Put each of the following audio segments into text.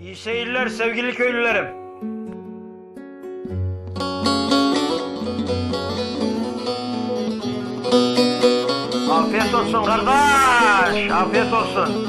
İyi seyirler sevgili köylülerim. Afiyet olsun kardeş. Afiyet olsun.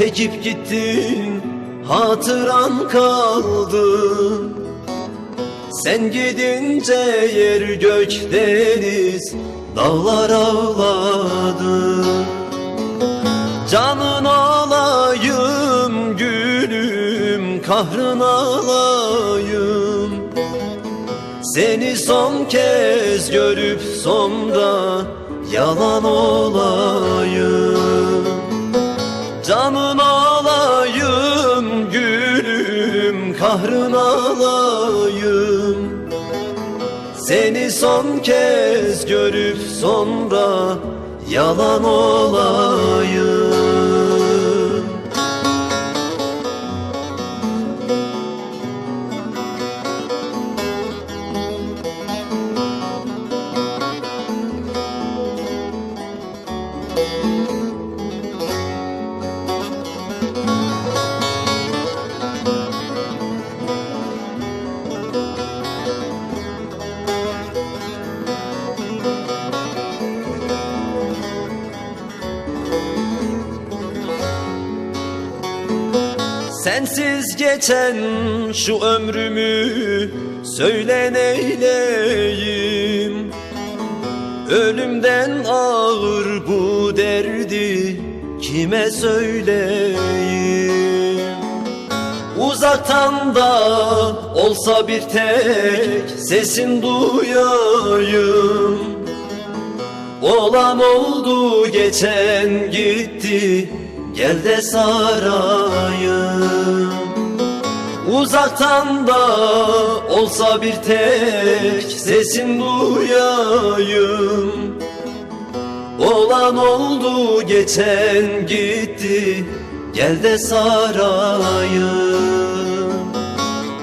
çekip gittin Hatıran kaldı. Sen gidince yer gök deniz Dağlar ağladı. Canın olayım gülüm Kahrın alayım. Seni son kez görüp sonra yalan olayım Canın olayım gülüm kahrın alayım Seni son kez görüp sonra yalan olayım Sensiz geçen şu ömrümü söyle neyleyim? Ölümden ağır bu derdi kime söyleyeyim Uzaktan da olsa bir tek sesin duyayım. Olan oldu geçen gitti Gel de sarayım. Uzaktan da olsa bir tek sesin duyayım Olan oldu geçen gitti. Gel de sarayım.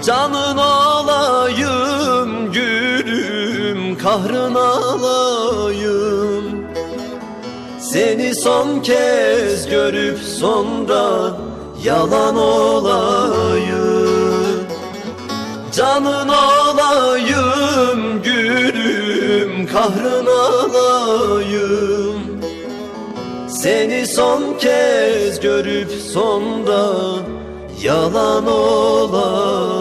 Canın olayım gülüm Kahrın alayım Seni son kez görüp sonra Yalan olayım. Canın olayım gülüm Kahrın alayım seni son kez görüp sonra yalan olayım